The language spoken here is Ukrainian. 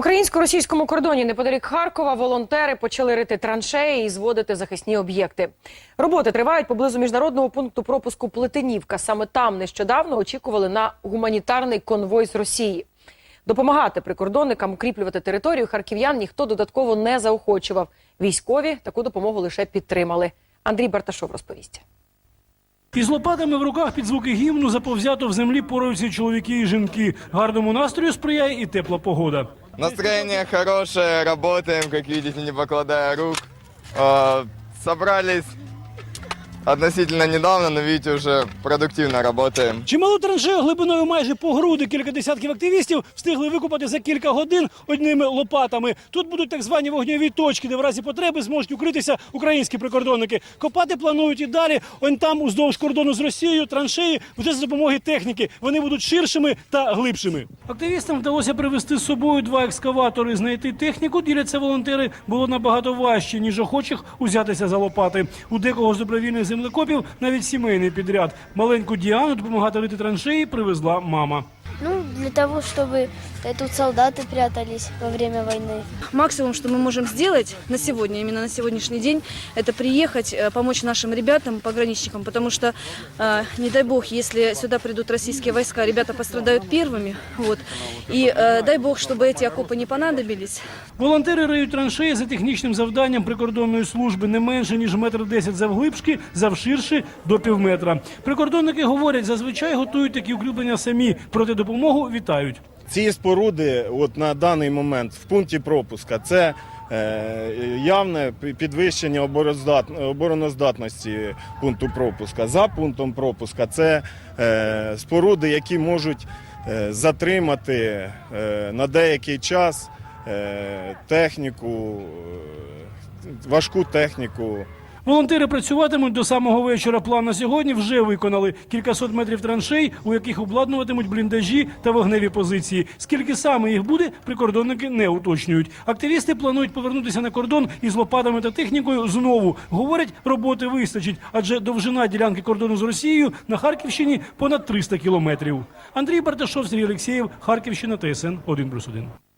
Українсько-російському кордоні неподалік Харкова волонтери почали рити траншеї і зводити захисні об'єкти. Роботи тривають поблизу міжнародного пункту пропуску Плетенівка. Саме там нещодавно очікували на гуманітарний конвой з Росії. Допомагати прикордонникам укріплювати територію харків'ян ніхто додатково не заохочував. Військові таку допомогу лише підтримали. Андрій Барташов розповість. Із лопатами в руках під звуки гімну заповзято в землі поруються чоловіки і жінки. Гарному настрою сприяє і тепла погода. Настроение хорошее, работаем, как видите, не покладая рук. Собрались относительно недавно, но видите, уже продуктивно работаем. Чималу траншею глибиною майже по груди кілька десятків активістів встигли викопати за кілька годин одними лопатами. Тут будуть так звані вогневі точки, де в разі потреби зможуть укритися українські прикордонники. Копати планують і далі. Он там, уздовж кордону з Росією, траншеї вже за допомогою техніки. Вони будуть ширшими та глибшими. Активістам вдалося привезти з собою два екскаватори. Знайти техніку діляться волонтери було набагато важче, ніж охочих узятися за лопати. У декого з добровільних землекопів навіть сімейний підряд. Маленьку Діану допомагати рити траншеї привезла мама. Ну, для того, чтобы э, тут солдаты прятались во время войны. Максимум, что мы можем сделать на сегодня, именно на сегодняшний день, это приехать, э, помочь нашим ребятам, пограничникам, потому что, э, не дай бог, если сюда придут российские войска, ребята пострадают первыми, вот, и э, дай бог, чтобы эти окопы не понадобились, Волонтери риють траншеї за технічним завданням прикордонної служби не менше ніж метр десять завглибшки, завширши до півметра. Прикордонники говорять, зазвичай готують такі укріплення самі, проте Допомогу вітають. Ці споруди, от на даний момент в пункті пропуска, це е, явне підвищення обороноздатності пункту пропуска. За пунктом пропуска це е, споруди, які можуть е, затримати на деякий час техніку, важку техніку. Волонтери працюватимуть до самого вечора. План на сьогодні вже виконали кількасот метрів траншей, у яких обладнуватимуть бліндажі та вогневі позиції. Скільки саме їх буде, прикордонники не уточнюють. Активісти планують повернутися на кордон із лопатами та технікою знову. Говорять, роботи вистачить, адже довжина ділянки кордону з Росією на Харківщині понад 300 кілометрів. Андрій Барташов, Сергій Олексєєв, Харківщина, ТСН 1+,1.